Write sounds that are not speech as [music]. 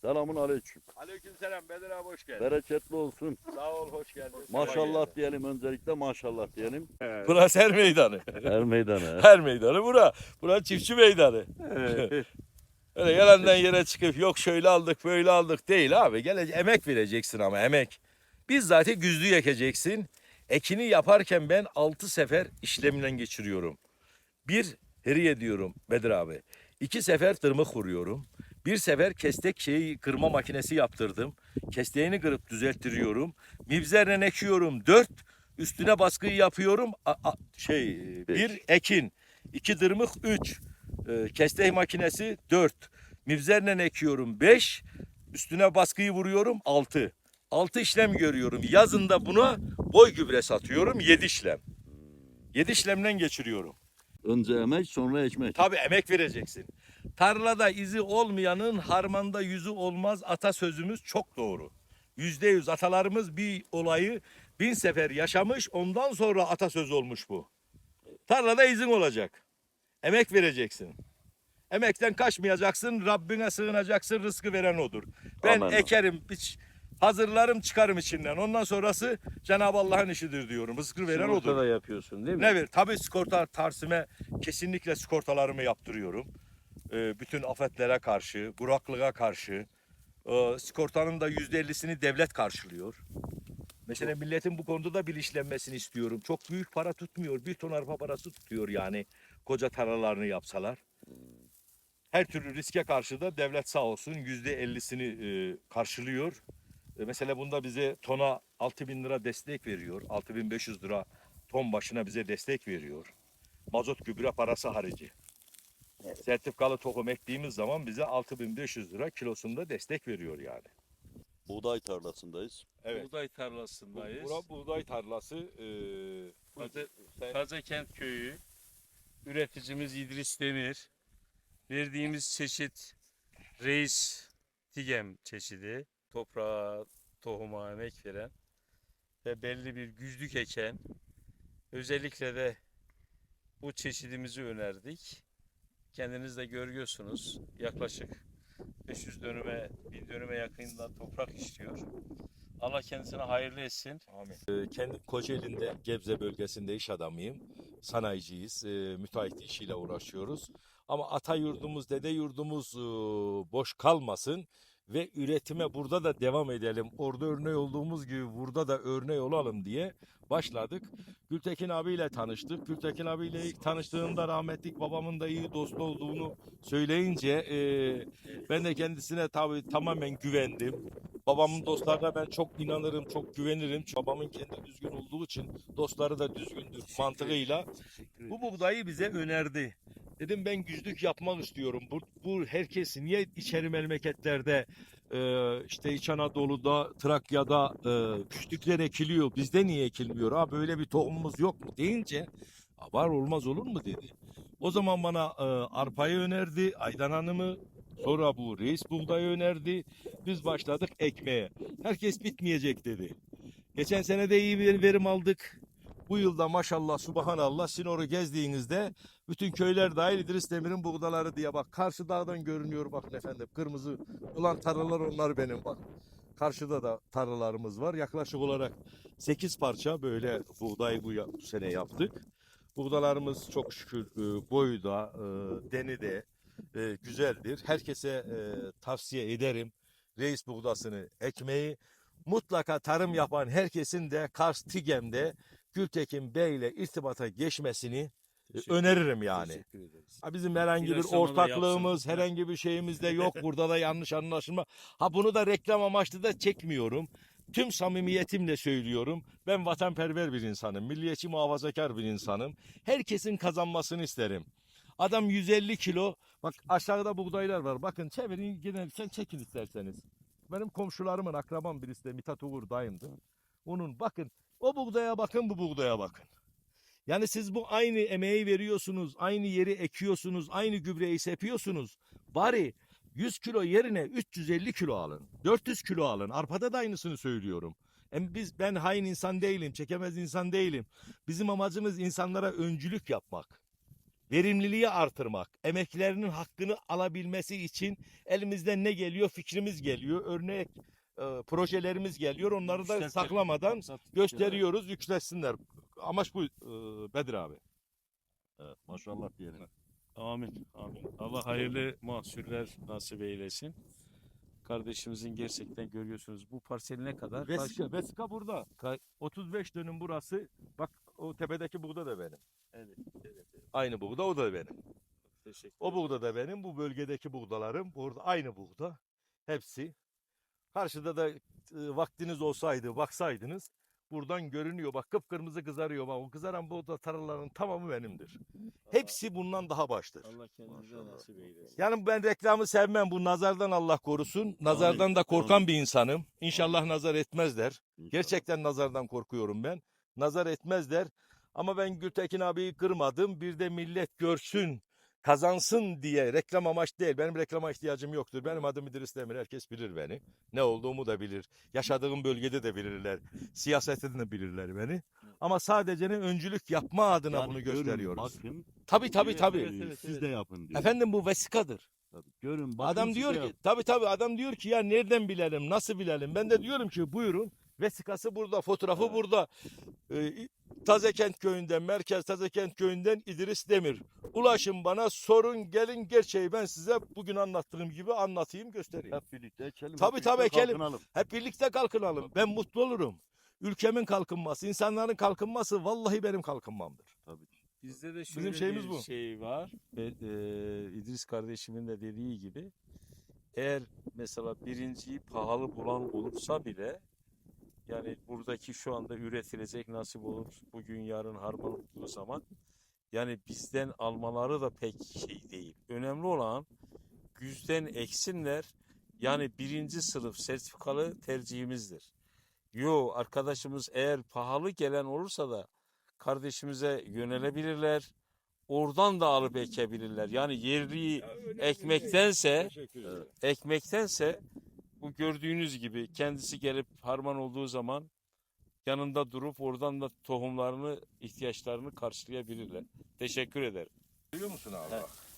Selamun aleyküm. Aleykümselam Bedir abi hoş geldin. Bereketli olsun. Sağ ol hoş geldin. Maşallah diyelim öncelikle maşallah diyelim. Burası her meydanı. Her meydana. Her meydanı bura. Bura çiftçi meydanı. [laughs] Öyle yalandan yere çıkıp yok şöyle aldık böyle aldık değil abi. Gele emek vereceksin ama emek. Biz zaten güzlü ekeceksin. Ekini yaparken ben altı sefer işlemden geçiriyorum. Bir heriye diyorum Bedir abi. İki sefer tırmık vuruyorum. Bir sefer kestek şeyi kırma makinesi yaptırdım. Kesteğini kırıp düzelttiriyorum. Mibzerle ekiyorum. Dört. Üstüne baskıyı yapıyorum. A- a- şey bir ekin. iki tırmık. Üç. Ee, kestek makinesi dört. Mibzerle ekiyorum. Beş. Üstüne baskıyı vuruyorum. Altı. Altı işlem görüyorum. Yazında buna boy gübre satıyorum. Yedi işlem. Yedi işlemden geçiriyorum. Önce emek sonra ekmek. Tabii emek vereceksin. Tarlada izi olmayanın harmanda yüzü olmaz atasözümüz çok doğru. Yüzde yüz atalarımız bir olayı bin sefer yaşamış ondan sonra atasöz olmuş bu. Tarlada izin olacak. Emek vereceksin. Emekten kaçmayacaksın, Rabbine sığınacaksın, rızkı veren odur. Ben Amen. ekerim, biç, hazırlarım, çıkarım içinden. Ondan sonrası Cenab-ı Allah'ın işidir diyorum. Rızkı veren odur. Sigorta da yapıyorsun değil mi? Ne ver? Tabii sigorta tarsime kesinlikle sigortalarımı yaptırıyorum. Ee, bütün afetlere karşı, kuraklığa karşı. Ee, sigortanın da yüzde ellisini devlet karşılıyor. Mesela milletin bu konuda da bilinçlenmesini istiyorum. Çok büyük para tutmuyor. Bir ton arpa parası tutuyor yani koca tarlalarını yapsalar. Her türlü riske karşı da devlet sağ olsun yüzde ellisini e, karşılıyor. E, mesela bunda bize tona 6 bin lira destek veriyor. 6500 lira ton başına bize destek veriyor. Mazot gübre parası harici. Sertifikalı tohum ektiğimiz zaman bize 6500 lira kilosunda destek veriyor yani. Buğday tarlasındayız. Evet. Buğday Bu, tarlasındayız. bura buğday tarlası. eee Taze- sen- Tazekent köyü. Üreticimiz İdris Demir. Verdiğimiz çeşit Reis Tigem çeşidi. Toprağa, tohuma emek veren ve belli bir güçlük eken özellikle de bu çeşidimizi önerdik. Kendiniz de görüyorsunuz. Yaklaşık 500 dönüme, 1000 dönüme yakında toprak işliyor. Allah kendisine hayırlı etsin. Amin. Ee, kendi Kocaeli'nde Gebze bölgesinde iş adamıyım. Sanayiciyiz. Ee, müteahhit işiyle uğraşıyoruz. Ama ata yurdumuz, dede yurdumuz e, boş kalmasın ve üretime burada da devam edelim. Orada örneği olduğumuz gibi burada da örneği olalım diye başladık. Gültekin abiyle tanıştık. Gültekin abiyle ilk tanıştığımda rahmetlik babamın da iyi dostu olduğunu söyleyince e, ben de kendisine tabii tamamen güvendim. Babamın dostlarına ben çok inanırım, çok güvenirim. Babamın kendi düzgün olduğu için dostları da düzgündür mantığıyla. Bu buğdayı bize önerdi. Dedim ben güçlük yapmak istiyorum. Bu, bu herkes niye içeri memleketlerde e, işte İç Anadolu'da, Trakya'da e, güçlükler ekiliyor. Bizde niye ekilmiyor? Ha böyle bir tohumumuz yok mu deyince "Ha, var olmaz olur mu dedi. O zaman bana e, arpayı önerdi, Aydan Hanım'ı Sonra bu reis buğdayı önerdi. Biz başladık ekmeğe. Herkes bitmeyecek dedi. Geçen sene de iyi bir verim aldık. Bu yılda maşallah subhanallah Sinor'u gezdiğinizde bütün köyler dahil İdris Demir'in buğdaları diye bak karşı dağdan görünüyor bakın efendim kırmızı olan tarlalar onlar benim bak. Karşıda da tarlalarımız var. Yaklaşık olarak 8 parça böyle buğday bu, sene yaptık. Buğdalarımız çok şükür e, boyu da e, deni de e, güzeldir. Herkese tavsiye ederim. Reis buğdasını ekmeği mutlaka tarım yapan herkesin de Kars Tigem'de Gültekin Bey ile irtibata geçmesini e, öneririm yani. Teşekkür ederiz. Ha bizim herhangi bir ortaklığımız, herhangi bir şeyimiz de yok. [laughs] Burada da yanlış anlaşılma. Ha bunu da reklam amaçlı da çekmiyorum. Tüm samimiyetimle söylüyorum. Ben vatanperver bir insanım. Milliyetçi muhafazakar bir insanım. Herkesin kazanmasını isterim. Adam 150 kilo. Bak aşağıda buğdaylar var. Bakın çevirin gene sen çekin isterseniz. Benim komşularımın akrabam birisi de Mithat Uğur dayımdı. Onun bakın o buğdaya bakın bu buğdaya bakın. Yani siz bu aynı emeği veriyorsunuz, aynı yeri ekiyorsunuz, aynı gübreyi sepiyorsunuz. Bari 100 kilo yerine 350 kilo alın. 400 kilo alın. Arpada da aynısını söylüyorum. Hem biz ben hain insan değilim, çekemez insan değilim. Bizim amacımız insanlara öncülük yapmak. verimliliği artırmak, emeklerinin hakkını alabilmesi için elimizden ne geliyor? Fikrimiz geliyor, örnek e, projelerimiz geliyor. Onları da saklamadan gösteriyoruz, yükselsinler. Amaç bu e, Bedir abi. Evet, maşallah diyelim. Amin. Amin. Allah hayırlı mahsuller nasip eylesin. Kardeşimizin gerçekten görüyorsunuz bu parsel ne kadar? Vesika, vesika burada. Ka- 35 dönüm burası. Bak o tepedeki buğda da benim. Evet, evet, evet. Aynı buğda o da benim. Teşekkür O buğda da benim. Bu bölgedeki buğdalarım. Burada aynı buğda. Hepsi. Karşıda da e, vaktiniz olsaydı baksaydınız buradan görünüyor. Bak kıpkırmızı kızarıyor. Bak o kızaran buğda tarlaların tamamı benimdir. [laughs] Hepsi bundan daha baştır. Allah kendinize nasip eylesin. Yani ben reklamı sevmem. Bu nazardan Allah korusun. Nazardan da korkan bir insanım. İnşallah nazar etmezler. İnşallah. Gerçekten nazardan korkuyorum ben. Nazar etmezler. Ama ben Gültekin abiyi kırmadım. Bir de millet görsün, kazansın diye reklam amaç değil. Benim reklama ihtiyacım yoktur. Benim adım İdris Demir. Herkes bilir beni. Ne olduğumu da bilir. Yaşadığım bölgede de bilirler. Siyasette de bilirler beni. Ama sadece ne öncülük yapma adına Yani bunu görün, gösteriyoruz. Bakın. Tabii tabii tabii. evet, evet, siz de yapın diyor. Efendim bu vesikadır. Tabii, Görün bakın. Adam diyor ki yapın. tabii tabii adam diyor ki ya nereden bilelim nasıl bilelim ben de diyorum ki buyurun vesikası burada fotoğrafı Evet. burada ee, Tazekent köyünden Merkez Tazekent köyünden İdris Demir ulaşın bana sorun gelin gerçeği ben size bugün anlattığım gibi anlatayım göstereyim. Hep birlikte ekelim. Tabii, hep tabii, ekelim. kalkınalım. Hep birlikte kalkınalım ben mutlu olurum. Ülkemin kalkınması, insanların kalkınması vallahi benim kalkınmamdır. Tabii. Bizde de Bizim şöyle şeyimiz bir bu. şey var. Ve, e, İdris kardeşimin de dediği gibi eğer mesela birinciyi pahalı bulan olursa bile yani buradaki şu anda üretilecek nasip olur bugün yarın harman olduğu zaman yani bizden almaları da pek şey değil. Önemli olan güzden eksinler yani birinci sınıf sertifikalı tercihimizdir. Yo arkadaşımız eğer pahalı gelen olursa da kardeşimize yönelebilirler. Oradan da alıp ekebilirler. Yani yerli ekmektense Teşekkür ederim. ekmektense bu gördüğünüz gibi kendisi gelip harman olduğu zaman yanında durup oradan da tohumlarını ihtiyaçlarını karşılayabilirler. Teşekkür ederim. Duyuyor musun abi? Evet.